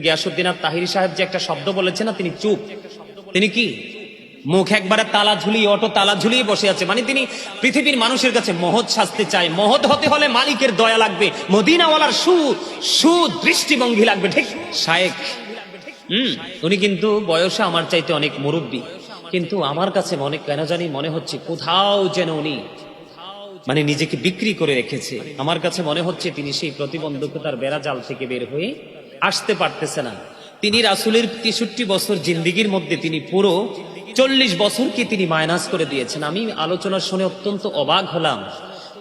গিয়াসুদ্দিন আর তাহিরি সাহেব যে একটা শব্দ বলেছেন না, তিনি চুপ। তিনি কি? মুখ একবারে তালা ঝুলিয়ে, অটো তালা ঝুলিয়ে বসে আছে। মানে তিনি পৃথিবীর মানুষের কাছে মহৎ শাস্তি চায়। মহৎ হতে হলে মালিকের দয়া লাগবে, মদিনাওয়ালার সু, সুদৃষ্টিভঙ্গি লাগবে, ঠিক? শায়েক হুম, উনি কিন্তু বয়সে আমার চাইতে অনেক মুরব্বী। কিন্তু আমার কাছে মনে, কেন জানি মনে হচ্ছে কোথাও যেন উনি মানে নিজেকে বিক্রি করে রেখেছে। আমার কাছে মনে হচ্ছে তিনি সেই প্রতিবন্ধকতার বেড়া বেড়াজাল থেকে বের হয়ে আসতে পারতেছে না। তিনি রাসুলের তেষট্টি বছর জিন্দিগির মধ্যে তিনি পুরো চল্লিশ বছরকে তিনি মাইনাস করে দিয়েছেন। আমি আলোচনা শুনে অত্যন্ত অবাক হলাম।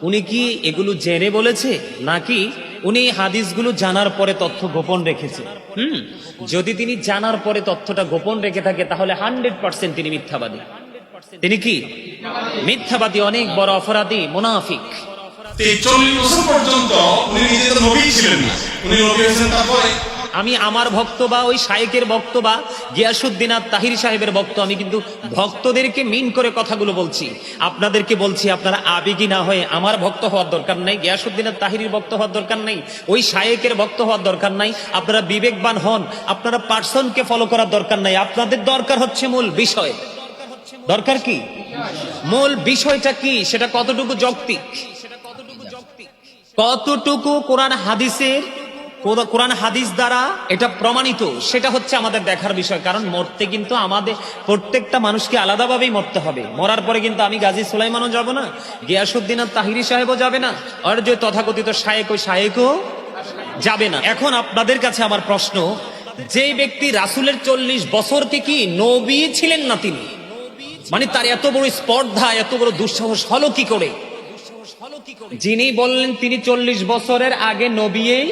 উনি কি এগুলো জেনে বলেছে? নাকি উনি হাদিসগুলো জানার পরে তথ্য গোপন রেখেছে? হুম, যদি তিনি জানার পরে তথ্যটা গোপন রেখে থাকে, তাহলে হান্ড্রেড পার্সেন্ট তিনি মিথ্যাবাদী। তিনি কি? মিথ্যাবাদী, অনেক বড় অপরাধী, মুনাফিক। এই চল্লিশ বছর পর্যন্ত উনি নিজে নবী ছিলেন না। উনি নবী হয়েছেন তারপরে আমি আমার ভক্ত বা ওই শায়েকের ভক্ত বা গিয়াসুদ্দিন আর তাহির সাহেবের ভক্ত, আমি কিন্তু ভক্তদেরকে মিন করে কথাগুলো বলছি। আপনাদেরকে বলছি, আপনারা আবেগী না হয়ে আমার ভক্ত হওয়ার দরকার নাই, গিয়াসুদ্দিন আর তাহিরির ভক্ত হওয়ার দরকার নাই, ওই শায়েকের ভক্ত হওয়ার দরকার নাই, আপনারা বিবেকবান হন, আপনারা পার্সনকে ফলো করার দরকার নাই। আপনাদের দরকার হচ্ছে মূল বিষয়। দরকার কি? মূল বিষয়টা কি? সেটা কতটুকু যৌক্তিক? কতটুকু কোরআন হাদিসের কোরআন হাদিস দ্বারা এটা প্রমাণিত। সেটা হচ্ছে আমাদের দেখার বিষয়, কারণ মরতে কিন্তু আমাদের প্রত্যেকটা মানুষকে আলাদাভাবেই মরতে হবে। মরার পরে কিন্তু আমি গাজী সুলাইমানও যাব না গিয়াসুদ্দিন আর তাহিরি সাহেবও যাবে না, আর যে তথাকথিত শায়েক ওই শায়েকও যাবে না। এখন আপনাদের কাছে আমার প্রশ্ন যে ব্যক্তি রাসুলের চল্লিশ বছরকে কি নবী ছিলেন না তিনি মানে তার এত বড় স্পর্ধা, এত বড় দুঃসাহস হলো কি করে? যিনি বললেন তিনি চল্লিশ বছরের আগে নবীই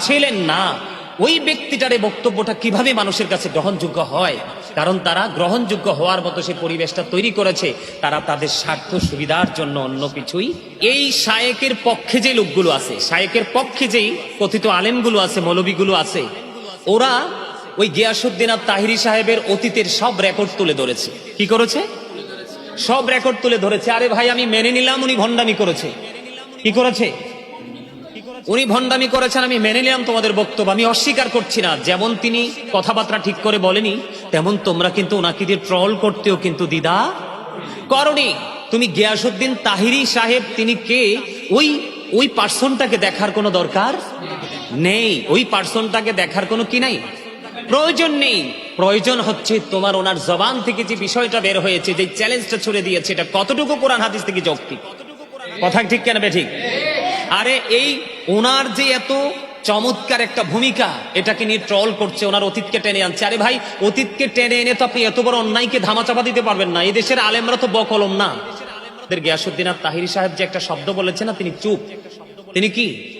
ছিলেন না। ওই ব্যক্তিটার এই বক্তব্যটা কীভাবে মানুষের কাছে গ্রহণযোগ্য হয়? কারণ তারা গ্রহণযোগ্য হওয়ার মতো সে পরিবেশটা তৈরি করেছে, তারা তাদের স্বার্থ সুবিধার জন্য অন্য কিছুই। এই শায়েকের পক্ষে যে লোকগুলো আছে, শায়েকের পক্ষে যেই কথিত আলেমগুলো আছে, মৌলবীগুলো আছে, ওরা ওই গিয়াসুদ্দিন আর তাহিরি সাহেবের অতীতের সব রেকর্ড তুলে ধরেছে। কি করেছে? সব রেকর্ড তুলে ধরেছে। আরে ভাই, আমি মেনে নিলাম, উনি ভণ্ডামি করেছে। কি করেছে? উনি ভণ্ডামি করেছেন, আমি মেনে নিলাম তোমাদের বক্তব্য, আমি অস্বীকার করছি না। যেমন তিনি কথাবার্তা ঠিক করে বলেনি, তেমন তোমরা কিন্তু ওনাকে দিয়ে ট্রল করতেও কিন্তু দিদা করনি। তুমি গিয়াসুদ্দিন তাহিরি সাহেব, তিনি কে? ওই ওই পার্সনটাকে দেখার কোনো দরকার নেই। ওই পার্সনটাকে দেখার কোনো কি নাই? প্রয়োজন নেই। প্রয়োজন হচ্ছে তোমার ওনার জবান থেকে যে বিষয়টা বের হয়েছে, যে চ্যালেঞ্জটা ছুড়ে দিয়েছে, এটা কতটুকু কোরআন হাদিস থেকে যৌক্তিক? কথা ঠিক কেন বে ঠিক? আরে এই ওনার যে এত চমৎকার একটা ভূমিকা, এটাকে নিয়ে ট্রল করছে ওনার অতীতকে টেনে আনছে। আরে ভাই, অতীতকে টেনে এনে তো আপনি এত বড় অন্যায়কে ধামাচাপা দিতে পারবেন না। এই দেশের আলেমরা তো বকলম না। গিয়াসুদ্দিন আর তাহিরি সাহেব যে একটা শব্দ বলেছেন না, তিনি চুপ। তিনি কি?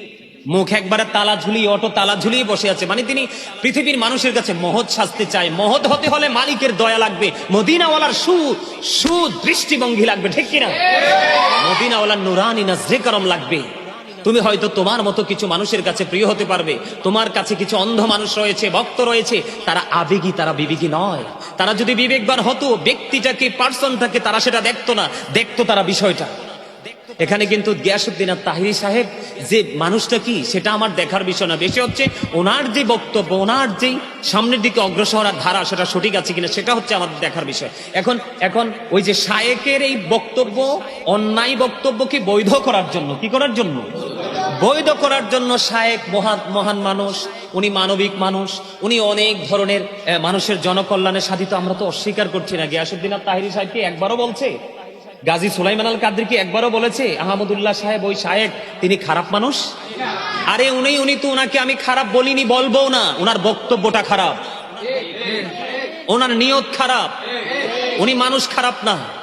মুখ একবারে তালা ঝুলিয়ে, অটো তালা ঝুলিয়ে বসে আছে। মানে তিনি পৃথিবীর মানুষের কাছে মহৎ শাস্তি চায়। মহৎ হতে হলে মালিকের দয়া লাগবে। মদিনাওয়ালার সু, সুদৃষ্টিভঙ্গি লাগবে, ঠিক কিনা? মদিনাওয়ালার নুরানি করম লাগবে। তুমি হয়তো তোমার মতো কিছু মানুষের কাছে প্রিয় হতে পারবে। তোমার কাছে কিছু অন্ধ মানুষ রয়েছে, ভক্ত রয়েছে। তারা আবেগী, তারা বিবেকী নয়। তারা যদি বিবেকবান হতো, ব্যক্তিটাকে, পার্সনটাকে তারা সেটা দেখতো না। দেখতো তারা বিষয়টা। এখানে কিন্তু গিয়াসুদ্দিন আর তাহিরি সাহেব যে মানুষটা কি, সেটা আমার দেখার বিষয় না। বেশি হচ্ছে, ওনার যে বক্তব্য, ওনার যেই সামনের দিকে অগ্রসর আর ধারা, সেটা সঠিক আছে কিনা, সেটা হচ্ছে আমাদের দেখার বিষয়। এখন এখন ওই যে শায়েকের এই বক্তব্য, অন্যায় বক্তব্যকে বৈধ করার জন্য, কি করার জন্য? বৈধ করার জন্য শায়েক মহান মহান মানুষ, উনি মানবিক মানুষ, উনি অনেক ধরনের মানুষের জনকল্যাণে সাধিত, আমরা তো অস্বীকার করছি না। গিয়াসুদ্দিন তাহিরি সাহেব কি একবারও বলছে? গাজী সুলাইমান আল কাদের কি একবারও বলেছে? আহমদুল্লাহ সাহেব, ওই সাহেব তিনি খারাপ মানুষ? আরে উনি উনি তো ওনাকে আমি খারাপ বলিনি বলব না। ওনার বক্তব্যটা খারাপ। ওনার নিয়ত খারাপ। উনি মানুষ খারাপ না।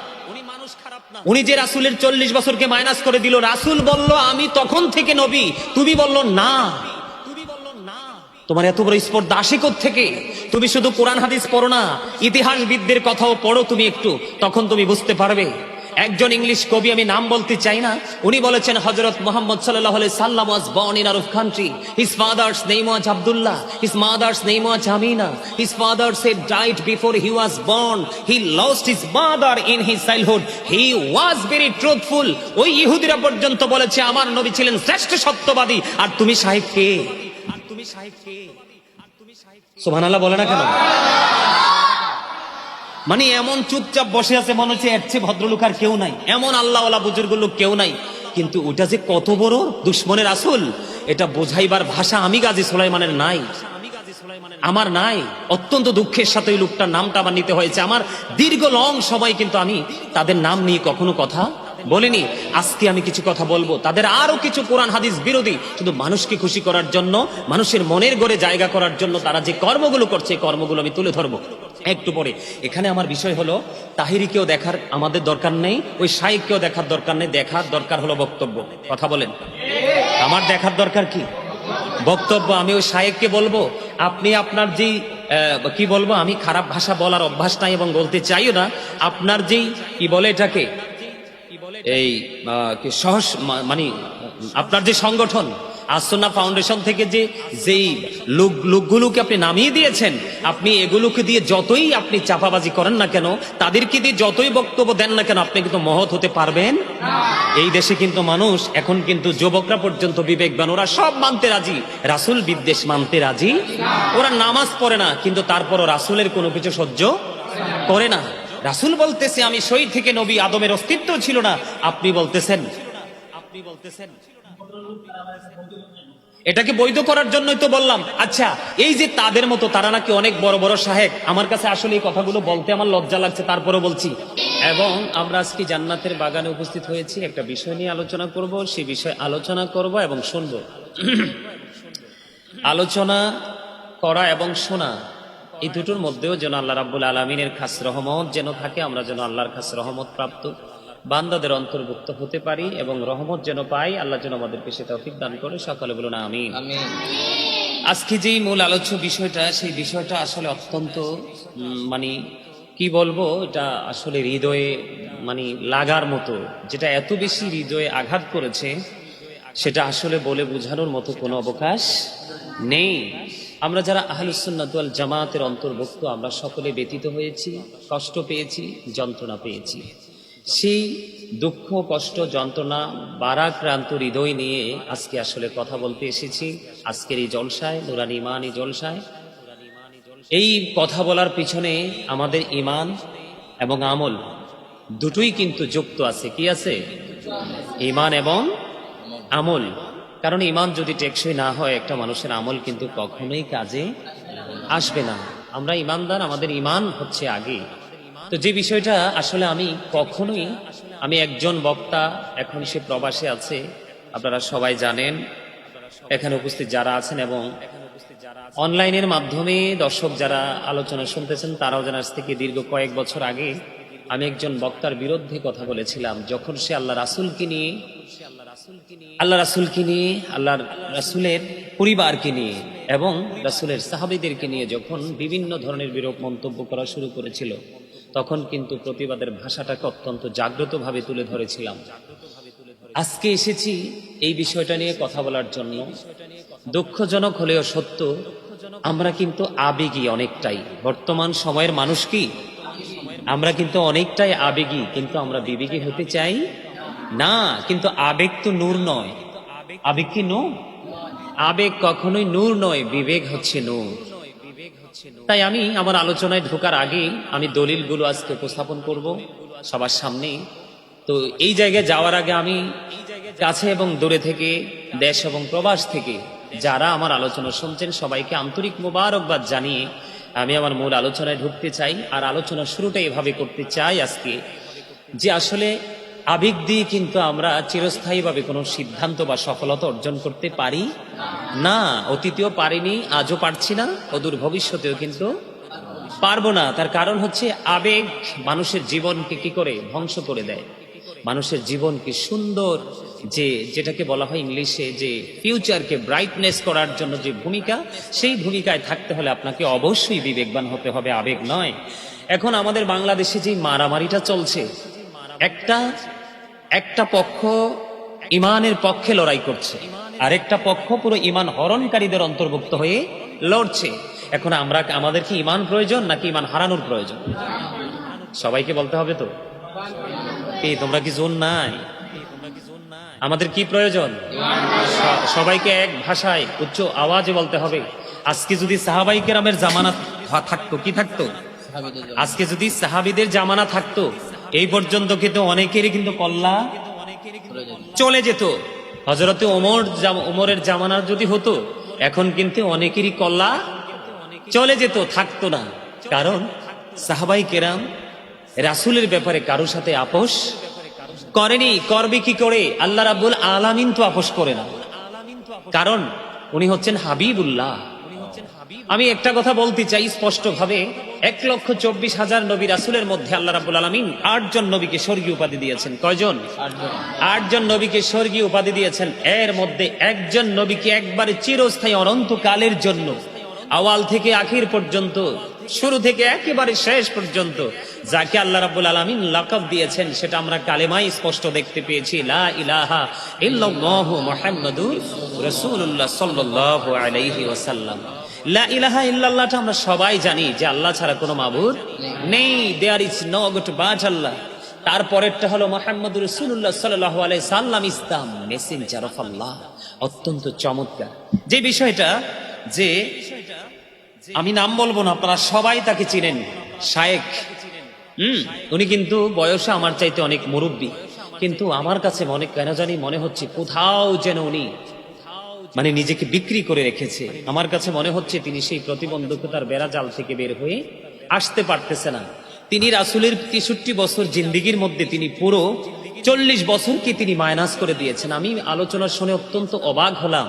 উনি যে রাসুলের চল্লিশ বছরকে মাইনাস করে দিল, রাসুল বলল, আমি তখন থেকে নবী। তুমি বলল, না। তোমার এত বড় স্পর্ধা আসে থেকে তুমি শুধু কোরআন হাদিস পড়ো না, ইতিহাসবিদদের কথাও পড়ো তুমি একটু, তখন তুমি বুঝতে পারবে। একজন ইংলিশ কবি, আমি নাম বলতে চাই না। উনি বলেছেন হজরত মোহাম্মদ সাল্লাহ সাল্লাম was born in Arab country father's name was his mother's name was Amina father's a died before he was born lost his mother in his childhood he was very truthful ওই ইহুদিরা পর্যন্ত বলেছে, আমার নবী ছিলেন শ্রেষ্ঠ সত্যবাদী। আর তুমি সাহেব কে? আর তুমি সাহেব কে? আর তুমি সাহেব কে? সুবহানাল্লাহ বলে না কেন? মানে এমন চুপচাপ বসে আছে, মনে হচ্ছে এর চেয়ে ভদ্রলোক আর কেউ নাই। এমন আল্লাহওয়ালা বুজুর্গ লোক কেউ নাই। কিন্তু ওটা যে কত বড় দুশ্মনের আসল, এটা বোঝাইবার ভাষা আমি গাজী সুলাইমানের নাই। আমার নাই। অত্যন্ত দুঃখের সাথে ওই লোকটার নামটা আমার নিতে হয়েছে। আমার দীর্ঘ লং সময় কিন্তু আমি তাদের নাম নিয়ে কখনো কথা বলিনি। আজকে আমি কিছু কথা বলব। তাদের আরও কিছু কোরআন হাদিস বিরোধী। শুধু মানুষকে খুশি করার জন্য, মানুষের মনের গড়ে জায়গা করার জন্য তারা যে কর্মগুলো করছে কর্মগুলো আমি তুলে ধরবো। একটু পরে। এখানে আমার বিষয় হলো, তাহিরিকেও দেখার আমাদের দরকার নেই, ওই শাইককেও দেখার দরকার নেই, দেখার দরকার হলো বক্তব্য। কথা বলেন। আমার দেখার দরকার কি? বক্তব্য আমি ওই শায়েককে বলব, আপনি আপনার যেই কি বলব, আমি খারাপ ভাষা বলার অভ্যাস নাই এবং বলতে চাইও না, আপনার যেই, কি বলে এটাকে? এই সহস মানে আপনার যে সংগঠন আসন্না ফাউন্ডেশন থেকে যে, যেই লোক, লোকগুলোকে আপনি নামিয়ে দিয়েছেন, আপনি এগুলোকে দিয়ে যতই আপনি চাপাবাজি করেন না কেন, তাদেরকে দিয়ে যতই বক্তব্য দেন না কেন, আপনি কিন্তু মহৎ হতে পারবেন? এই দেশে কিন্তু মানুষ, এখন কিন্তু যুবকরা পর্যন্ত বিবেকবান, ওরা সব মানতে রাজি। রাসুল বিদ্বেষ মানতে রাজি। ওরা নামাজ পড়ে না, কিন্তু তারপরও রাসুলের কোনো কিছু সহ্য করে না। রাসুল বলতেছে, আমি সই থেকে নবী আদমের অস্তিত্ব ছিল না। আপনি বলতেছেন আপনি বলতেছেন? এটাকে বৈধ করার জন্যই তো বললাম। আচ্ছা এই যে তাদের মতো, তারা নাকি অনেক বড় বড় সাহেব, আমার কাছে আসলে এই কথাগুলো বলতে আমার লজ্জা লাগছে তারপরে বলছি। এবং আমরা আজকে জান্নাতের বাগানে উপস্থিত হয়েছি, একটা বিষয় নিয়ে আলোচনা করব সেই বিষয়ে আলোচনা করব এবং শুনব। আলোচনা করা এবং শোনা, এই দুটোর মধ্যেও যেন আল্লাহ রাব্বুল আলমিনের খাস রহমত যেন থাকে, আমরা যেন আল্লাহর খাস রহমত প্রাপ্ত। বান্দাদের অন্তর্ভুক্ত হতে পারি এবং রহমত যেন পাই আল্লাহ যেন আমাদেরকে সেটা তৌফিক দান করে। সকালে বলুন আমি আজকে যেই মূল আলোচ্য বিষয়টা সেই বিষয়টা আসলে অত্যন্ত মানে কি বলব এটা আসলে হৃদয়ে মানে লাগার মতো। যেটা এত বেশি হৃদয়ে আঘাত করেছে সেটা আসলে বলে বোঝানোর মতো কোনো অবকাশ নেই। আমরা যারা আহলুসুন্নাতুয়াল জামাতের অন্তর্ভুক্ত আমরা সকলে ব্যতীত হয়েছি কষ্ট পেয়েছি যন্ত্রণা পেয়েছি। সেই দুঃখ, কষ্ট, যন্ত্রণা, বারাক্রান্ত হৃদয় নিয়ে আজকে আসলে কথা বলতে এসেছি। আজকের এই জলসায়, নুরানি ইমান জলসায়। এই কথা বলার পিছনে আমাদের ইমান এবং আমল দুটোই কিন্তু যুক্ত আছে। কি আছে? ইমান এবং আমল। কারণ ইমান যদি টেকসই না হয়, একটা মানুষের আমল কিন্তু কখনোই কাজে আসবে না। আমরা ইমানদার, আমাদের ইমান হচ্ছে আগে। তো যে বিষয়টা আসলে আমি কখনোই, আমি একজন বক্তা, এখন সে প্রবাসে আছে, আপনারা সবাই জানেন। এখানে উপস্থিত যারা আছেন এবং অনলাইনের মাধ্যমে দর্শক যারা আলোচনা শুনতেছেন, তারাও যেন আজ থেকে দীর্ঘ কয়েক বছর আগে আমি একজন বক্তার বিরুদ্ধে কথা বলেছিলাম, যখন সে আল্লাহ রাসুলকে নিয়ে, আল্লাহ রাসুলকে নিয়ে, আল্লাহর রাসুলের পরিবারকে নিয়ে এবং রাসুলের সাহাবিদেরকে নিয়ে যখন বিভিন্ন ধরনের বিরূপ মন্তব্য করা শুরু করেছিল তখন কিন্তু প্রতিবাদের ভাষাটাকে অত্যন্ত জাগ্রতভাবে তুলে ধরেছিলাম। আজকে এসেছি এই বিষয়টা নিয়ে কথা বলার জন্য। দুঃখজনক হলেও সত্য, আমরা কিন্তু আবেগী অনেকটাই। বর্তমান সময়ের মানুষ কি? আমরা কিন্তু অনেকটাই আবেগী, কিন্তু আমরা বিবেকী হতে চাই? না, কিন্তু আবেগ তো নূর নয়। আবেগ কি নূর? আবেগ কখনোই নূর নয়, বিবেক হচ্ছে নূর। তাই আমি আমার আলোচনায় ঢোকার আগে আমি দলিলগুলো আজকে উপস্থাপন করব সবার সামনে। তো এই জায়গায় যাওয়ার আগে আমি কাছে এবং দূরে থেকে, দেশ এবং প্রবাস থেকে যারা আমার আলোচনা শুনছেন, সবাইকে আন্তরিক মোবারকবাদ জানিয়ে আমি আমার মূল আলোচনায় ঢুকতে চাই। আর আলোচনা শুরুটা এভাবে করতে চাই আজকে যে আসলে আবেগ দিয়ে কিন্তু আমরা চিরস্থায়ীভাবে কোনো সিদ্ধান্ত বা সফলতা অর্জন করতে পারি না। অতীতেও পারিনি, আজও পারছি না, অদূর ভবিষ্যতেও কিন্তু পারব না। তার কারণ হচ্ছে আবেগ মানুষের জীবনকে কি করে ধ্বংস করে দেয়? মানুষের জীবনকে সুন্দর যে, যেটাকে বলা হয় ইংলিশে যে ফিউচারকে ব্রাইটনেস করার জন্য যে ভূমিকা, সেই ভূমিকায় থাকতে হলে আপনাকে অবশ্যই বিবেকবান হতে হবে। আবেগ নয়। এখন আমাদের বাংলাদেশে যে মারামারিটা চলছে, একটা একটা পক্ষ ইমানের পক্ষে লড়াই করছে, আরেকটা পক্ষ পুরো ইমান হরণকারীদের অন্তর্ভুক্ত হয়ে লড়ছে। এখন আমরা আমাদের কি ইমান প্রয়োজন নাকি ইমান হারানোর প্রয়োজন? সবাইকে বলতে হবে তো? এই, তোমরা কি জোন নাই? আমাদের কি প্রয়োজন? সবাইকে এক ভাষায় উচ্চ আওয়াজে বলতে হবে। আজকে যদি সাহাবাই কেরামের জামানা থাকতো, কি থাকতো? আজকে যদি সাহাবিদের জামানা থাকতো এই পর্যন্ত কিন্তু অনেকেরই কিন্তু কল্লা? চলে যেত। হজরতে ওমর ওমরের জামানার যদি হতো, এখন কিন্তু অনেকেরই কল্লা চলে যেত, থাকতো না। কারণ সাহাবাই কেরাম রাসুলের ব্যাপারে কারোর সাথে আপোষ করেনি। করবে কি করে? আল্লাহ রাবুল আলামিন তো আপোষ করে না। কারণ উনি হচ্ছেন হাবিবুল্লাহ। আমি একটা কথা বলতে চাই স্পষ্ট ভাবে এক লক্ষ চব্বিশ হাজার নবী রাসুলের মধ্যে আল্লাহ রাবুল আলমিন আটজন নবীকে স্বর্গীয় উপাধি দিয়েছেন। কয়জন? আটজন নবীকে স্বর্গীয় উপাধি দিয়েছেন। এর মধ্যে একজন নবীকে একবারে চিরস্থায়ী অনন্তকালের জন্য। আওয়াল থেকে আখির পর্যন্ত, শুরু থেকে একেবারে শেষ পর্যন্ত যাকে আল্লাহ রাব্বুল আলামিন লাকাব দিয়েছেন, সেটা আমরা কালেমাই স্পষ্ট দেখতে পেয়েছি। ইলাহা আলাইহি ওয়াসাল্লাম। লা ইলাহা ইল্লাল্লাহটা আমরা সবাই জানি যে আল্লাহ ছাড়া কোনো মাবুদ নেই। There is no god but Allah তারপরেরটা হলো মোহাম্মদ রসুল্লাহ সাল্লাহ আলাই সাল্লাম ইসলাম মেসেঞ্জার অফ আল্লাহ অত্যন্ত চমৎকার। যে বিষয়টা যে আমি নাম বলব না আপনারা সবাই তাকে চিনেন। শায়েক হুম উনি কিন্তু বয়সে আমার চাইতে অনেক মুরব্বী। কিন্তু আমার কাছে মনে কেন জানি মনে হচ্ছে কোথাও যেন উনি মানে নিজেকে বিক্রি করে রেখেছে। আমার কাছে মনে হচ্ছে তিনি সেই প্রতিবন্ধকতার বেড়া জাল থেকে বের হয়ে আসতে পারতেছে না। তিনি রাসুলের তেষট্টি বছর জিন্দিগির মধ্যে তিনি পুরো চল্লিশ বছরকে তিনি মাইনাস করে দিয়েছেন। আমি আলোচনা শুনে অত্যন্ত অবাক হলাম।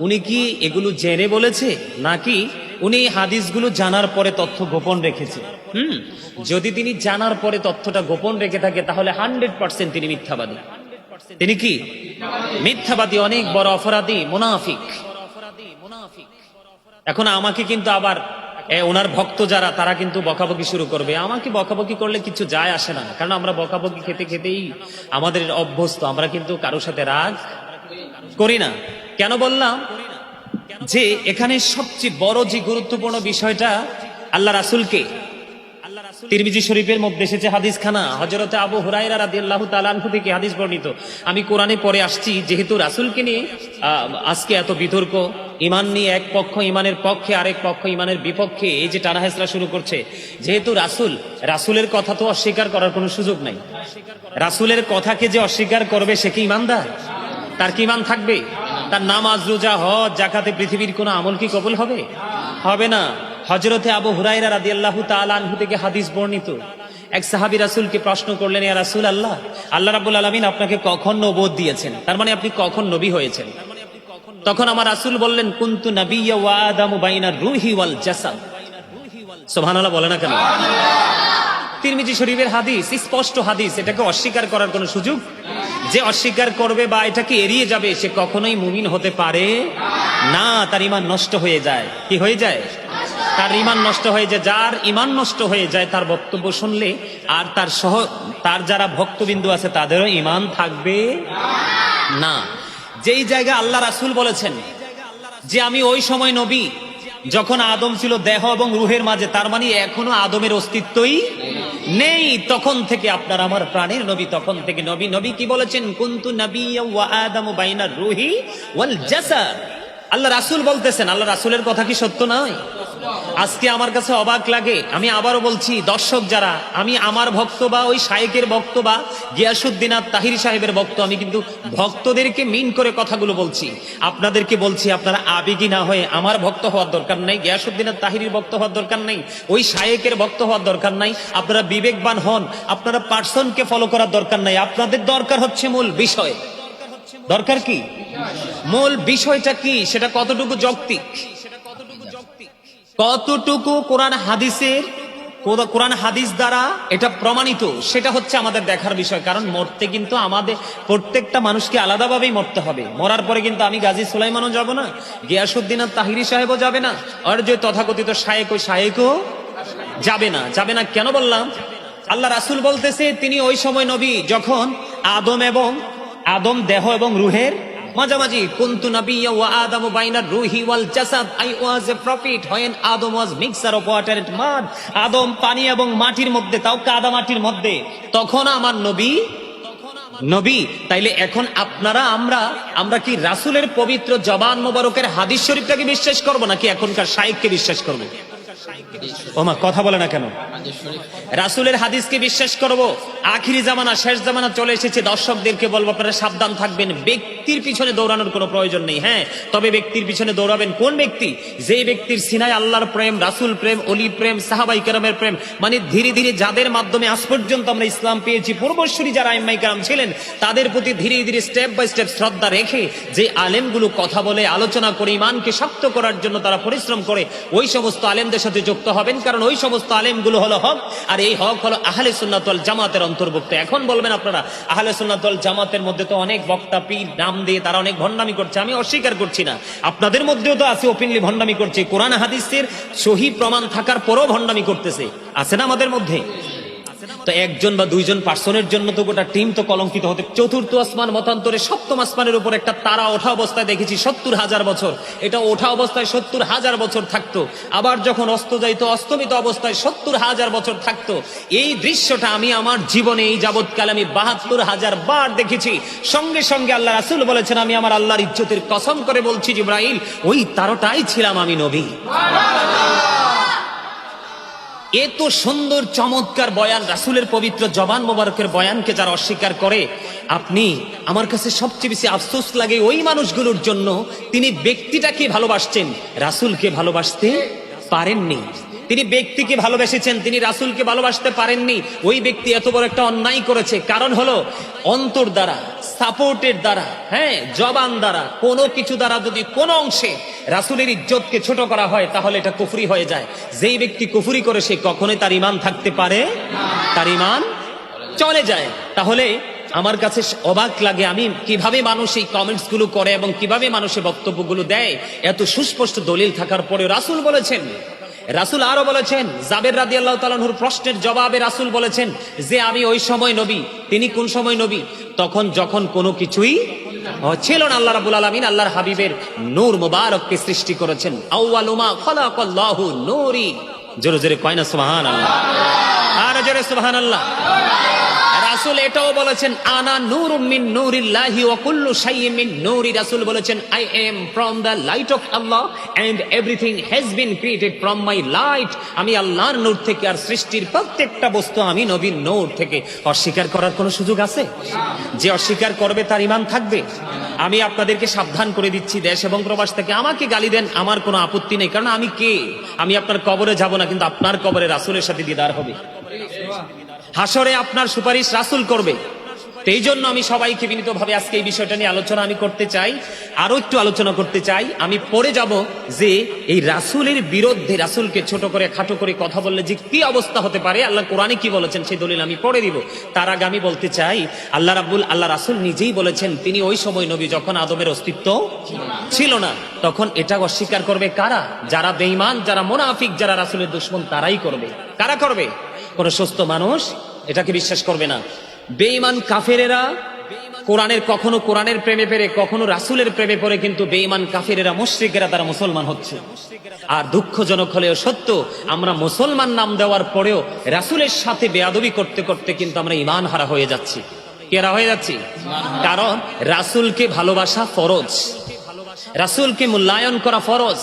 উনি কি এগুলো জেনে বলেছে? নাকি উনি হাদিসগুলো জানার পরে তথ্য গোপন রেখেছে? হুম, যদি তিনি জানার পরে তথ্যটা গোপন রেখে থাকে, তাহলে হান্ড্রেড পার্সেন্ট তিনি মিথ্যাবাদী। তিনি কি? মিথ্যাবাদী, অনেক বড় অপরাধী, মুনাফিক। এখন আমাকে কিন্তু আবার ওনার ভক্ত যারা, তারা কিন্তু বকাবকি শুরু করবে। আমাকে বকাবকি করলে কিছু যায় আসে না, কারণ আমরা বকাবকি খেতে খেতেই আমাদের অভ্যস্ত, আমরা কিন্তু কারোর সাথে রাগ করি না। কেন বললাম? যে, এখানে সবচেয়ে বড় যে গুরুত্বপূর্ণ বিষয়টা আল্লাহ রাসুলকে তিরমিজি শরীফের মধ্যে এসেছে হাদিস খানা হজরতে আবু হুরাইরা তাআলা আনহু থেকে হাদিস বর্ণিত। আমি কোরআনে পরে আসছি, যেহেতু রাসূলকে নিয়ে আজকে এত বিতর্ক ইমান নিয়ে এক পক্ষ ইমানের পক্ষে, আরেক পক্ষ ইমানের বিপক্ষে, এই যে টানাহেসরা শুরু করছে, যেহেতু রাসূল, রাসূলের কথা তো অস্বীকার করার কোনো সুযোগ নাই। রাসূলের কথাকে যে অস্বীকার করবে, সে কি ইমানদার তার কি ইমান থাকবে? তার নামাজ, রোজা, হজ জাকাতে পৃথিবীর কোনো আমল কি কবুল হবে? হবে না। হজরতে আবু হুরাইরা রাদি আল্লাহ তালু থেকে হাদিস বর্ণিত। এক সাহাবি রাসুলকে প্রশ্ন করলেন, ইয়া রাসুল আল্লাহ আল্লাহ রাবুল আলমিন আপনাকে কখন নবোধ দিয়েছেন? তার মানে আপনি কখন নবী হয়েছেন? তখন আমার রাসুল বললেন, কুন্তু নবিয়া ওয়া রুহি ওয়াল জাসাদ। বলে না কেন? তিরমিজি শরীফের হাদিস, স্পষ্ট হাদিস, এটাকে অস্বীকার করার কোনো সুযোগ? যে অস্বীকার করবে বা এটাকে এড়িয়ে যাবে, সে কখনোই মুমিন হতে পারে না, তার ইমান নষ্ট হয়ে যায়। কি হয়ে যায়? তার ইমান নষ্ট হয়ে যায়, যার ইমান নষ্ট হয়ে যায়, তার বক্তব্য শুনলে আর তার সহ, তার যারা ভক্তবিন্দু আছে, তাদেরও ইমান থাকবে না। যেই জায়গায় আল্লাহ রাসুল বলেছেন যে আমি ওই সময় নবী, যখন আদম ছিল দেহ এবং রুহের মাঝে, তার মানে এখনও আদমের অস্তিত্বই নেই। তখন থেকে আপনার আমার প্রাণের নবী, তখন থেকে নবী নবী কি বলেছেন? কুন্তু নবী আদম বাইনার রুহি ওয়াল জাসাদ। আল্লাহ রাসুল বলতেছেন, আল্লাহ রাসুলের কথা কি সত্য নয়? আজকে আমার কাছে অবাক লাগে। আমি আবারও বলছি, দর্শক যারা, আমি আমার ভক্ত বা ওই শায়েকের ভক্ত বা গিয়াসুদ্দিন আর তাহির সাহেবের ভক্ত, আমি কিন্তু ভক্তদেরকে মিন করে কথাগুলো বলছি। আপনাদেরকে বলছি, আপনারা আবেগী না হয়ে আমার ভক্ত হওয়ার দরকার নাই গিয়াসুদ্দিন আর তাহিরির ভক্ত হওয়ার দরকার নাই, ওই শায়েকের ভক্ত হওয়ার দরকার নাই, আপনারা বিবেকবান হন, আপনারা পার্সনকে ফলো করার দরকার নাই। আপনাদের দরকার হচ্ছে মূল বিষয়। দরকার কি? মূল বিষয়টা কি? সেটা কতটুকু যৌক্তিক? কতটুকু কোরআন হাদিসের কোর- কোরআন হাদিস দ্বারা এটা প্রমাণিত? সেটা হচ্ছে আমাদের দেখার বিষয়, কারণ মরতে কিন্তু আমাদের প্রত্যেকটা মানুষকে আলাদাভাবেই মরতে হবে। মরার পরে কিন্তু আমি গাজী সুলাইমানও যাব না গিয়াসুদ্দিন আর তাহিরি সাহেবও যাবে না, আর যে তথাকথিত শায়েক ওই শায়েকও যাবে না। যাবে না কেন বললাম? আল্লাহ রাসুল বলতেছে, তিনি ওই সময় নবী, যখন আদম এবং, আদম দেহ এবং রুহের মাঝামাঝি, কুন্তু নাবিয়্যা ওয়া রুহি ওয়াল Jasad, I was a prophet, when Adam was mixture of water and mud, Adam পানি এবং মাটির মধ্যে, তাও কাদা মাটির মধ্যে, তখন আমার নবী নবী তাইলে এখন আপনারা, আমরা আমরা কি রাসূলের পবিত্র জবান মোবারকের হাদিস শরীফটাকে বিশ্বাস করব নাকি এখনকার শাইখকে বিশ্বাস করব? ওমা, কথা বলে না কেন? রাসূলের হাদিসকে বিশ্বাস করব, আখিরি জামানা, শেষ জামানা চলে এসেছে। দর্শকদেরকে বলব, আপনারা সাবধান থাকবেন। ব্যক্তির পিছনে দৌড়ানোর কোনো প্রয়োজন নেই হ্যাঁ? তবে ব্যক্তির পিছনে দৌড়াবেন কোন ব্যক্তি? যে ব্যক্তির সিনায় আল্লাহর প্রেম, রাসূল প্রেম অলি প্রেম, সাহাবাই প্রেম মানে ধীরে ধীরে যাদের মাধ্যমে আজ পর্যন্ত আমরা ইসলাম পেয়েছি পূর্বশ্বরী যারা আইমাই কেরাম ছিলেন, তাদের প্রতি ধীরে ধীরে স্টেপ বাই স্টেপ শ্রদ্ধা রেখে যে আলেমগুলো কথা বলে, আলোচনা করে, ইমানকে শক্ত করার জন্য তারা পরিশ্রম করে, ওই সমস্ত আলেমদের সাথে যুক্ত হবেন, কারণ ওই সমস্ত আলেমগুলো হলো হক, আর এই হক হলো আহলে সুন্নাতল জামাতের অন্তর্ভুক্ত। এখন বলবেন আপনারা, আহলে সুন্নাতল জামাতের মধ্যে তো অনেক বক্তা, পীর, নাম দিয়ে তারা অনেক ভণ্ডামি করছে, আমি অস্বীকার করছি না। আপনাদের মধ্যেও তো আছে ওপেনলি ভণ্ডামি করছে, কোরআন, হাদিসের সহি প্রমাণ থাকার পরও ভণ্ডামি করতেছে। আছে না আমাদের মধ্যে? তো একজন বা দুইজন পার্সনের জন্য তো গোটা টিম তো কলঙ্কিত হতে চতুর্থ আসমান মতান্তরে সপ্তম আসমানের উপর একটা তারা ওঠা অবস্থায় দেখেছি সত্তর হাজার বছর। এটা ওঠা অবস্থায় সত্তর হাজার বছর থাকতো। আবার যখন অস্ত যাইত, অস্তমিত অবস্থায় সত্তর হাজার বছর থাকতো। এই দৃশ্যটা আমি আমার জীবনে এই যাবৎকালে আমি বাহাত্তর হাজার বার দেখেছি। সঙ্গে সঙ্গে আল্লাহ রাসুল বলেছেন, আমি আমার আল্লাহর ইজ্জতের কসম করে বলছি জিব্রাইল, ওই তারটাই ছিলাম আমি নবী। এত সুন্দর, চমৎকার বয়ান, রাসুলের পবিত্র জবান মোবারকের বয়ানকে যারা অস্বীকার করে, আপনি আমার কাছে সবচেয়ে বেশি আফসোস লাগে ওই মানুষগুলোর জন্য, তিনি ব্যক্তিটাকে ভালোবাসছেন রাসুলকে ভালোবাসতে পারেননি। তিনি ব্যক্তিকে ভালোবেসেছেন, তিনি রাসুলকে ভালোবাসতে পারেননি। ওই ব্যক্তি এত বড় একটা অন্যায় করেছে। কারণ হলো, অন্তর দ্বারা, সাপোর্টের দ্বারা হ্যাঁ জবান দ্বারা, কোনো কিছু দ্বারা যদি কোনো অংশে রাসুলের ইজ্জতকে ছোট করা হয়, তাহলে এটা কুফরি হয়ে যায়। যেই ব্যক্তি কুফরি করে, সে কখনোই তার ইমান থাকতে পারে তার ইমান চলে যায়। তাহলে আমার কাছে অবাক লাগে, আমি কীভাবে মানুষ এই কমেন্টসগুলো করে এবং কীভাবে মানুষের বক্তব্যগুলো দেয়? এত সুস্পষ্ট দলিল থাকার পরে রাসুল বলেছেন রাসুল আরও বলেছেন, জাবের রাদি আল্লাহ তালাহুর প্রশ্নের জবাবে রাসুল বলেছেন যে আমি ওই সময় নবী, তিনি কোন সময় নবী? তখন যখন কোনো কিছুই ছিল না, আল্লাহ রাবুল আলমিন আল্লাহর হাবিবের নূর মুবারককে সৃষ্টি করেছেন। জোরে জোরে কয়না সোহান আল্লাহ আর জোরে সোহান আল্লাহ রাসূল এটাও বলেছেন, আনা নূরুম মিন নূরিল্লাহি ওয়া কুল্লু শাইইন মিন নূরি। রাসুল বলেছেন I am from the light of Allah and everything has been created from my light আমি আল্লাহর নূর থেকে আর সৃষ্টির প্রত্যেকটা বস্তু আমি নবীর নূর থেকে। অস্বীকার করার কোনো সুযোগ আছে? যে অস্বীকার করবে তার ইমান থাকবে। আমি আপনাদেরকে সাবধান করে দিচ্ছি দেশ এবং প্রবাস থেকে। আমাকে গালি দেন, আমার কোনো আপত্তি নেই। কারণ আমি কে? আমি আপনার কবরে যাব না, কিন্তু আপনার কবরে রাসুলের সাথে দিদার হবে। হাসরে আপনার সুপারিশ রাসুল করবে। এই জন্য আমি সবাইকে বিনীতভাবে আজকে এই বিষয়টা নিয়ে আলোচনা আমি করতে চাই আরও একটু আলোচনা করতে চাই। আমি পরে যাব যে এই রাসুলের বিরুদ্ধে, রাসুলকে ছোট করে, খাটো করে কথা বললে যে কি অবস্থা হতে পারে, আল্লাহ কোরআনে কি বলেছেন সেই দলিল আমি পড়ে দিব। তার আগে আমি বলতে চাই, আল্লাহ রাব্বুল, আল্লাহ রাসুল নিজেই বলেছেন, তিনি ওই সময় নবী যখন আদমের অস্তিত্ব ছিল না, তখন এটা অস্বীকার করবে কারা? যারা বেঈমান, যারা মোনাফিক, যারা রাসুলের দুশ্মন, তারাই করবে। কারা করবে? কোন সুস্থ মানুষ এটাকে বিশ্বাস করবে না। বেঈমান কাফেরেরা কোরআনের কখনো কোরআনের প্রেমে পেরে কখনো রাসুলের প্রেমে পড়ে, কিন্তু বেঈমান কাফেরেরা মুশ্রিকেরা তারা মুসলমান হচ্ছে। আর দুঃখজনক হলেও সত্য, আমরা মুসলমান নাম দেওয়ার পরেও রাসুলের সাথে বেয়াদবি করতে করতে কিন্তু আমরা ইমান হারা হয়ে যাচ্ছি। কেরা হয়ে যাচ্ছি? কারণ রাসুলকে ভালোবাসা ফরজ। রাসুলকে মূল্যায়ন করা ফরজ।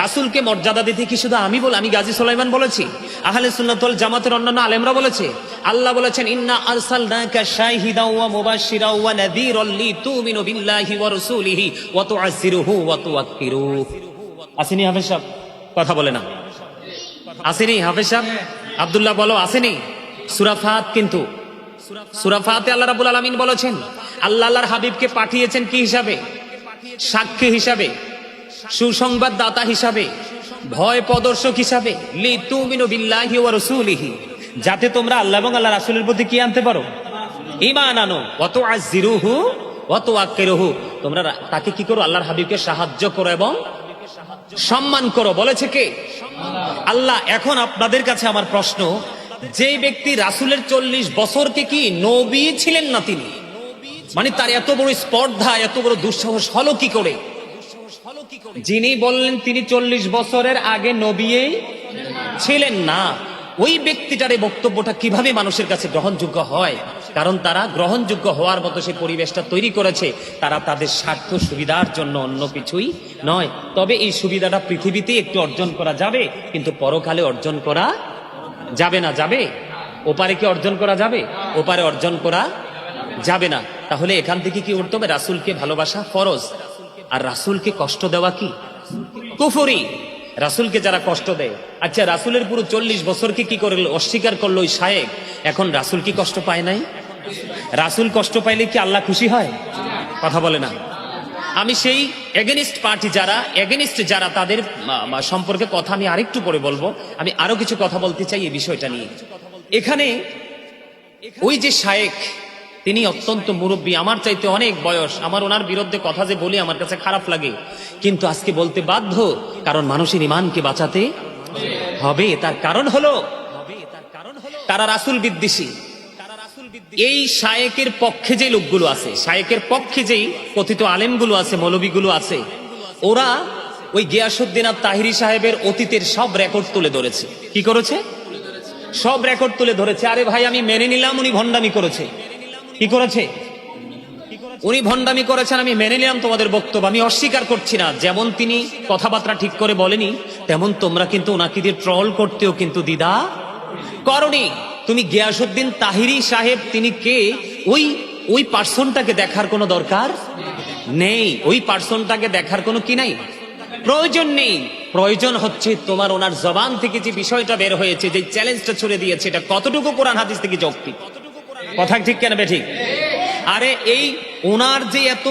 রাসুলকে মর্যাদা দিতে কি শুধু আমি বল আমি গাজী সুলাইমান বলেছি? আহলে সুন্নাতুল জামাতের অন্যান্য আলেমরা বলেছে? আল্লাহ বলেছেন, ইন্না আরসালনাকা শাহিদাও ওয়া মুবাশশিরাও ওয়া নাযীরাল লিতুমিনু বিল্লাহি ওয়া রাসূলিহি ওয়া তুআজ্জিরুহু ওয়া তুওয়াক্কিরুহু আসেনি হাফেজ সাহেব? কথা বলে না। আসেনি হাফেজ সাহেব? আব্দুল্লাহ বলো, আসেনি? সূরা ফাত কিন্তু। সূরা ফাতে আল্লাহ রাব্বুল আলামিন বলেছেন, আল্লাহ আল্লাহর হাবিবকে পাঠিয়েছেন কি হিসাবে? সাক্ষী হিসাবে। সুসংবাদ দাতা হিসাবে, ভয় প্রদর্শক হিসাবে যাতে তোমরা আল্লাহ এবং আল্লাহ রাসূলের প্রতি কি আনতে পারো? ঈমান আনো। অত আজিরুহু অত আক্কিরুহু তোমরা তাকে কি করো? আল্লাহর হাবিবকে সাহায্য করো এবং সম্মান করো। বলেছে কে? আল্লাহ, এখন আপনাদের কাছে আমার প্রশ্ন। যে ব্যক্তি রাসূলের চল্লিশ বছরকে কি নবী ছিলেন না তিনি? মানে তার এত বড় স্পর্ধা, এত বড় দুঃসাহস হলো কি করে? যিনি বললেন, তিনি চল্লিশ বছরের আগে নবী ছিলেন না। ওই ব্যক্তিটার এই বক্তব্যটা কীভাবে মানুষের কাছে গ্রহণযোগ্য হয়? কারণ তারা গ্রহণযোগ্য হওয়ার মতো সেই পরিবেশটা তৈরি করেছে। তারা তাদের স্বার্থ সুবিধার জন্য অন্য কিছুই নয়। তবে এই সুবিধাটা পৃথিবীতে একটু অর্জন করা যাবে, কিন্তু পরকালে অর্জন করা যাবে না। যাবে? ওপারে কি অর্জন করা যাবে? ওপারে অর্জন করা যাবে না। তাহলে এখান থেকে কি উঠতে হবে? রাসুলকে ভালোবাসা ফরজ। আর রাসুলকে কষ্ট দেওয়া কি? কুফরি। রাসুলকে যারা কষ্ট দেয়। আচ্ছা রাসুলের পুরো চল্লিশ বছরকে কি করে অস্বীকার করল ওই শায়েক? এখন রাসুল কি কষ্ট পায় নাই? রাসুল কষ্ট পাইলে কি আল্লাহ খুশি হয়? কথা বলে না। আমি সেই এগেনিস্ট পার্টি যারা এগেনিস্ট যারা তাদের সম্পর্কে কথা আমি আরেকটু পরে বলব। আমি আরও কিছু কথা বলতে চাই এই বিষয়টা নিয়ে। এখানে ওই যে শায়েক তিনি অত্যন্ত মুরব্বী, আমার চাইতে অনেক বয়স। আমার ওনার বিরুদ্ধে কথা যে বলি আমার কাছে খারাপ লাগে। কিন্তু আজকে বলতে বাধ্য, কারণ মানুষের ইমানকে বাঁচাতে হবে, তার কারণ হলো, তারা রাসুল বিদ্বেষী। এই শায়েকের পক্ষে যে লোকগুলো আছে, শায়েকের পক্ষে যেই কথিত আলেমগুলো আছে, মৌলবীগুলো আছে, ওরা ওই গিয়াসুদ্দিন আর তাহিরি সাহেবের অতীতের সব রেকর্ড তুলে ধরেছে। কি করেছে? সব রেকর্ড তুলে ধরেছে। আরে ভাই, আমি মেনে নিলাম, উনি ভণ্ডামি করেছে। কি করেছে? উনি ভণ্ডামি করেছেন, আমি মেনে নিলাম তোমাদের বক্তব্য, আমি অস্বীকার করছি না। যেমন তিনি কথাবার্তা ঠিক করে বলেনি, তেমন তোমরা কিন্তু ওনাকে দিয়ে ট্রল করতেও কিন্তু দিদা করনি। তুমি গিয়াসুদ্দিন তাহিরি সাহেব, তিনি কে? ওই ওই পার্সনটাকে দেখার কোনো দরকার নেই। ওই পার্সনটাকে দেখার কোনো কি নাই? প্রয়োজন নেই। প্রয়োজন হচ্ছে তোমার ওনার জবান থেকে যে বিষয়টা বের হয়েছে, যে চ্যালেঞ্জটা ছুড়ে দিয়েছে, এটা কতটুকু কোরআন হাদিস থেকে যৌক্তিক? কথা ঠিক কেন বে ঠিক? আরে এই ওনার যে এত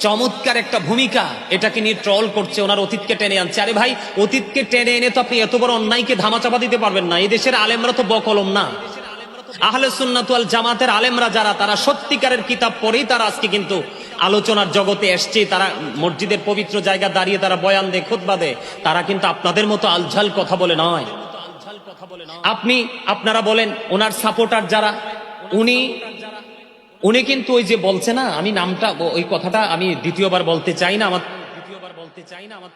চমৎকার একটা ভূমিকা, এটাকে নিয়ে ট্রল করছে, ওনার অতীতকে টেনে আনছে। আরে ভাই, অতীতকে টেনে এনে তো আপনি এত বড় অন্যায়কে ধামাচাপা দিতে পারবেন না। এই দেশের আলেমরা তো বকলম না। আহলে সুন্নাতুয়াল জামাতের আলেমরা যারা, তারা সত্যিকারের কিতাব পড়েই তারা আজকে কিন্তু আলোচনার জগতে এসছে। তারা মসজিদের পবিত্র জায়গা দাঁড়িয়ে তারা বয়ান দেয়, খুতবা দেয়। তারা কিন্তু আপনাদের মতো আলঝাল কথা বলে নয়। আপনি, আপনারা বলেন, ওনার সাপোর্টার যারা উনি উনি কিন্তু ওই যে বলছে না, আমি নামটা ওই কথাটা আমি দ্বিতীয়বার বলতে চাই না, আমার দ্বিতীয়বার বলতে চাই না, আমার